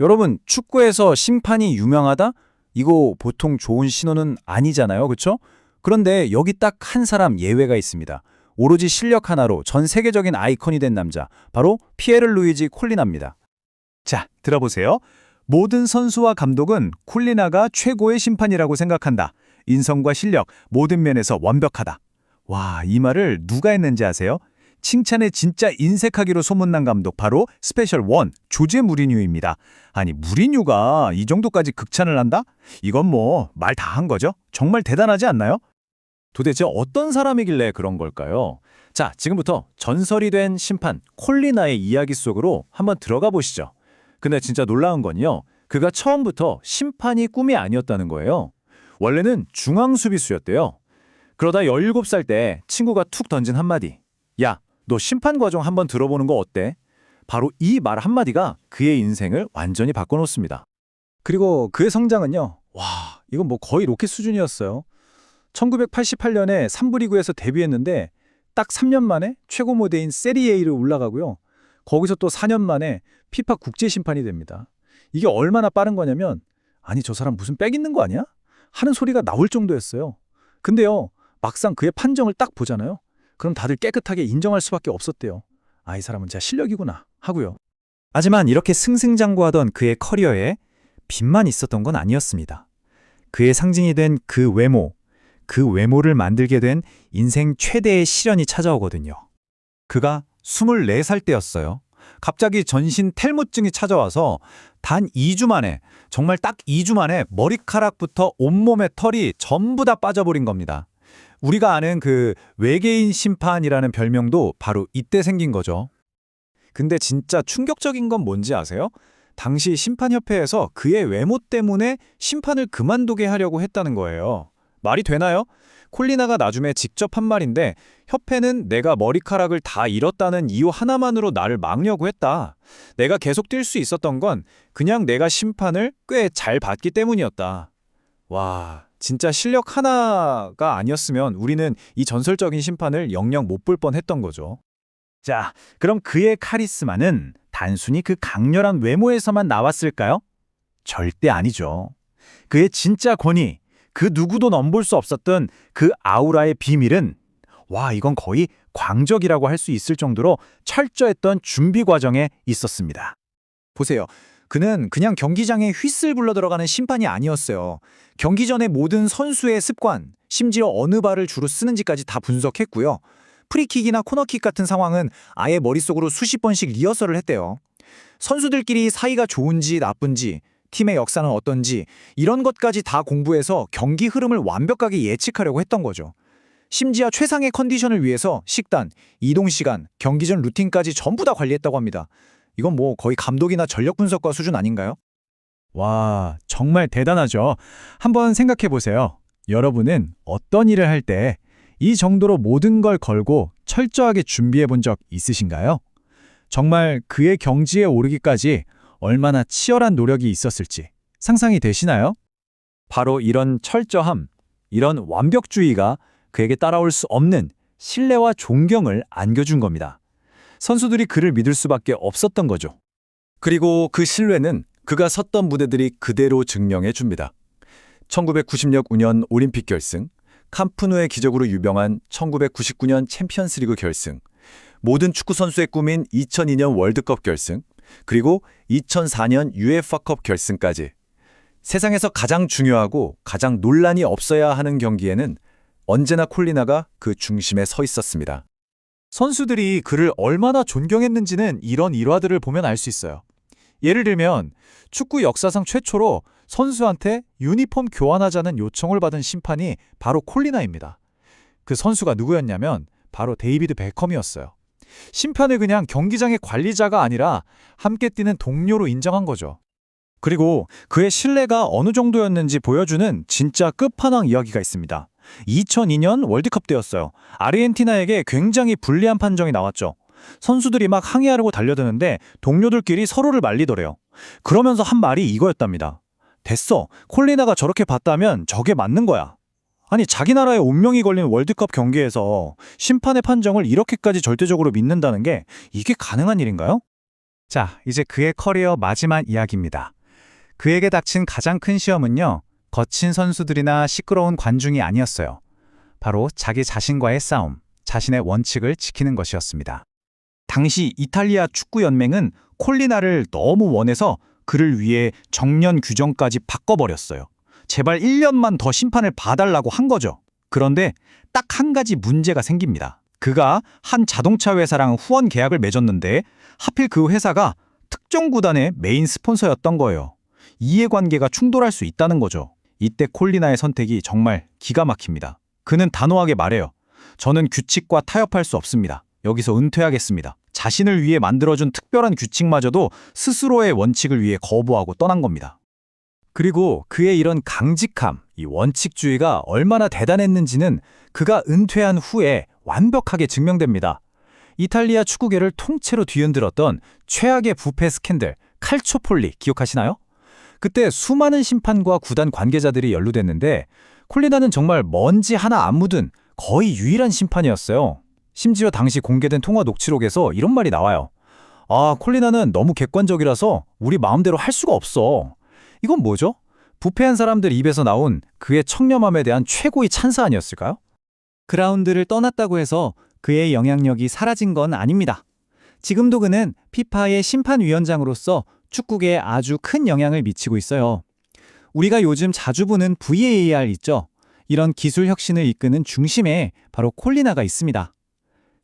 여러분, 축구에서 심판이 유명하다? 이거 보통 좋은 신호는 아니잖아요. 그렇죠? 그런데 여기 딱 한 사람 예외가 있습니다. 오로지 실력 하나로 전 세계적인 아이콘이 된 남자, 바로 피에르 루이지 콜리나입니다. 자, 들어보세요. 모든 선수와 감독은 쿨리나가 최고의 심판이라고 생각한다. 인성과 실력, 모든 면에서 완벽하다. 와, 이 말을 누가 했는지 아세요? 칭찬에 진짜 인색하기로 소문난 감독 바로 스페셜 원 조제 무리뉴입니다. 아니 무리뉴가 이 정도까지 극찬을 한다? 이건 뭐 말 다 한 거죠? 정말 대단하지 않나요? 도대체 어떤 사람이길래 그런 걸까요? 자, 지금부터 전설이 된 심판 콜리나의 이야기 속으로 한번 들어가 보시죠. 근데 진짜 놀라운 건요. 그가 처음부터 심판이 꿈이 아니었다는 거예요. 원래는 중앙 수비수였대요. 그러다 17살 때 친구가 툭 던진 한마디. 야, 너 심판 과정 한번 들어보는 거 어때? 바로 이 말 한마디가 그의 인생을 완전히 바꿔놓습니다. 그리고 그의 성장은요. 와, 이건 뭐 거의 로켓 수준이었어요. 1988년에 3부 리그에서 데뷔했는데 딱 3년 만에 최고 무대인 세리에이를 올라가고요. 거기서 또 4년 만에 피파 국제 심판이 됩니다. 이게 얼마나 빠른 거냐면 아니 저 사람 무슨 빽 있는 거 아니야? 하는 소리가 나올 정도였어요. 근데요. 막상 그의 판정을 딱 보잖아요. 그럼 다들 깨끗하게 인정할 수밖에 없었대요. 아, 이 사람은 진짜 실력이구나 하고요. 하지만 이렇게 승승장구하던 그의 커리어에 빚만 있었던 건 아니었습니다. 그의 상징이 된 그 외모, 그 외모를 만들게 된 인생 최대의 시련이 찾아오거든요. 그가 24살 때였어요. 갑자기 전신 탈모증이 찾아와서 단 2주 만에, 정말 딱 2주 만에 머리카락부터 온몸의 털이 전부 다 빠져버린 겁니다. 우리가 아는 그 외계인 심판이라는 별명도 바로 이때 생긴 거죠. 근데 진짜 충격적인 건 뭔지 아세요? 당시 심판협회에서 그의 외모 때문에 심판을 그만두게 하려고 했다는 거예요. 말이 되나요? 콜리나가 나중에 직접 한 말인데 협회는 내가 머리카락을 다 잃었다는 이유 하나만으로 나를 막려고 했다. 내가 계속 뛸 수 있었던 건 그냥 내가 심판을 꽤 잘 받기 때문이었다. 와, 진짜 실력 하나가 아니었으면 우리는 이 전설적인 심판을 영영 못 볼 뻔했던 거죠. 자, 그럼 그의 카리스마는 단순히 그 강렬한 외모에서만 나왔을까요? 절대 아니죠. 그의 진짜 권위, 그 누구도 넘볼 수 없었던 그 아우라의 비밀은 와, 이건 거의 광적이라고 할 수 있을 정도로 철저했던 준비 과정에 있었습니다. 보세요. 그는 그냥 경기장에 휘슬 불러 들어가는 심판이 아니었어요. 경기 전에 모든 선수의 습관, 심지어 어느 발을 주로 쓰는지까지 다 분석했고요. 프리킥이나 코너킥 같은 상황은 아예 머릿속으로 수십 번씩 리허설을 했대요. 선수들끼리 사이가 좋은지 나쁜지, 팀의 역사는 어떤지 이런 것까지 다 공부해서 경기 흐름을 완벽하게 예측하려고 했던 거죠. 심지어 최상의 컨디션을 위해서 식단, 이동 시간, 경기 전 루틴까지 전부 다 관리했다고 합니다. 이건 뭐 거의 감독이나 전력 분석과 수준 아닌가요? 와, 정말 대단하죠. 한번 생각해 보세요. 여러분은 어떤 일을 할 때 이 정도로 모든 걸 걸고 철저하게 준비해 본 적 있으신가요? 정말 그의 경지에 오르기까지 얼마나 치열한 노력이 있었을지 상상이 되시나요? 바로 이런 철저함, 이런 완벽주의가 그에게 따라올 수 없는 신뢰와 존경을 안겨준 겁니다. 선수들이 그를 믿을 수밖에 없었던 거죠. 그리고 그 신뢰는 그가 섰던 무대들이 그대로 증명해 줍니다. 1996년 올림픽 결승, 캄프누의 기적으로 유명한 1999년 챔피언스리그 결승, 모든 축구 선수의 꿈인 2002년 월드컵 결승, 그리고 2004년 UEFA컵 결승까지 세상에서 가장 중요하고 가장 논란이 없어야 하는 경기에는 언제나 콜리나가 그 중심에 서 있었습니다. 선수들이 그를 얼마나 존경했는지는 이런 일화들을 보면 알 수 있어요. 예를 들면 축구 역사상 최초로 선수한테 유니폼 교환하자는 요청을 받은 심판이 바로 콜리나입니다. 그 선수가 누구였냐면 바로 데이비드 베컴이었어요. 심판을 그냥 경기장의 관리자가 아니라 함께 뛰는 동료로 인정한 거죠. 그리고 그의 신뢰가 어느 정도였는지 보여주는 진짜 끝판왕 이야기가 있습니다. 2002년 월드컵 때였어요. 아르헨티나에게 굉장히 불리한 판정이 나왔죠. 선수들이 막 항의하려고 달려드는데 동료들끼리 서로를 말리더래요. 그러면서 한 말이 이거였답니다. 됐어. 콜리나가 저렇게 봤다면 저게 맞는 거야. 아니 자기 나라의 운명이 걸린 월드컵 경기에서 심판의 판정을 이렇게까지 절대적으로 믿는다는 게 이게 가능한 일인가요? 자, 이제 그의 커리어 마지막 이야기입니다. 그에게 닥친 가장 큰 시험은요, 거친 선수들이나 시끄러운 관중이 아니었어요. 바로 자기 자신과의 싸움, 자신의 원칙을 지키는 것이었습니다. 당시 이탈리아 축구연맹은 콜리나를 너무 원해서 그를 위해 정년 규정까지 바꿔버렸어요. 제발 1년만 더 심판을 봐달라고 한 거죠. 그런데 딱 한 가지 문제가 생깁니다. 그가 한 자동차 회사랑 후원 계약을 맺었는데 하필 그 회사가 특정 구단의 메인 스폰서였던 거예요. 이해관계가 충돌할 수 있다는 거죠. 이때 콜리나의 선택이 정말 기가 막힙니다. 그는 단호하게 말해요. 저는 규칙과 타협할 수 없습니다. 여기서 은퇴하겠습니다. 자신을 위해 만들어준 특별한 규칙마저도 스스로의 원칙을 위해 거부하고 떠난 겁니다. 그리고 그의 이런 강직함, 이 원칙주의가 얼마나 대단했는지는 그가 은퇴한 후에 완벽하게 증명됩니다. 이탈리아 축구계를 통째로 뒤흔들었던 최악의 부패 스캔들 칼초폴리 기억하시나요? 그때 수많은 심판과 구단 관계자들이 연루됐는데 콜리나는 정말 먼지 하나 안 묻은 거의 유일한 심판이었어요. 심지어 당시 공개된 통화 녹취록에서 이런 말이 나와요. 아, 콜리나는 너무 객관적이라서 우리 마음대로 할 수가 없어. 이건 뭐죠? 부패한 사람들 입에서 나온 그의 청렴함에 대한 최고의 찬사 아니었을까요? 그라운드를 떠났다고 해서 그의 영향력이 사라진 건 아닙니다. 지금도 그는 피파의 심판위원장으로서 축구계에 아주 큰 영향을 미치고 있어요. 우리가 요즘 자주 보는 VAR 있죠? 이런 기술 혁신을 이끄는 중심에 바로 콜리나가 있습니다.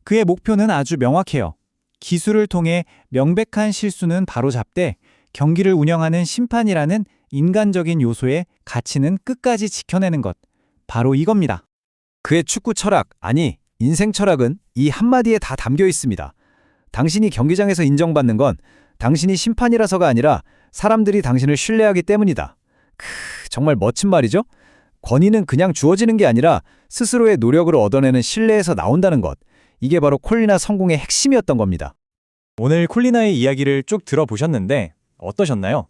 그의 목표는 아주 명확해요. 기술을 통해 명백한 실수는 바로잡되 경기를 운영하는 심판이라는 인간적인 요소의 가치는 끝까지 지켜내는 것. 바로 이겁니다. 그의 축구 철학, 아니, 인생 철학은 이 한마디에 다 담겨 있습니다. 당신이 경기장에서 인정받는 건 당신이 심판이라서가 아니라 사람들이 당신을 신뢰하기 때문이다. 크, 정말 멋진 말이죠? 권위는 그냥 주어지는 게 아니라 스스로의 노력으로 얻어내는 신뢰에서 나온다는 것. 이게 바로 콜리나 성공의 핵심이었던 겁니다. 오늘 콜리나의 이야기를 쭉 들어보셨는데 어떠셨나요?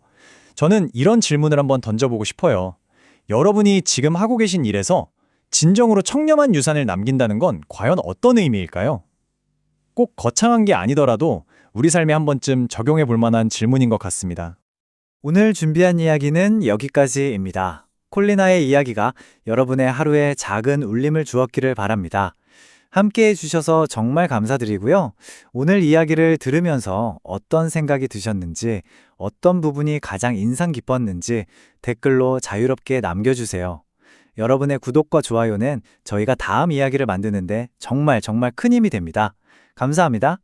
저는 이런 질문을 한번 던져보고 싶어요. 여러분이 지금 하고 계신 일에서 진정으로 청렴한 유산을 남긴다는 건 과연 어떤 의미일까요? 꼭 거창한 게 아니더라도 우리 삶에 한 번쯤 적용해 볼 만한 질문인 것 같습니다. 오늘 준비한 이야기는 여기까지입니다. 콜리나의 이야기가 여러분의 하루에 작은 울림을 주었기를 바랍니다. 함께 해주셔서 정말 감사드리고요. 오늘 이야기를 들으면서 어떤 생각이 드셨는지, 어떤 부분이 가장 인상 깊었는지 댓글로 자유롭게 남겨주세요. 여러분의 구독과 좋아요는 저희가 다음 이야기를 만드는데 정말 정말 큰 힘이 됩니다. 감사합니다.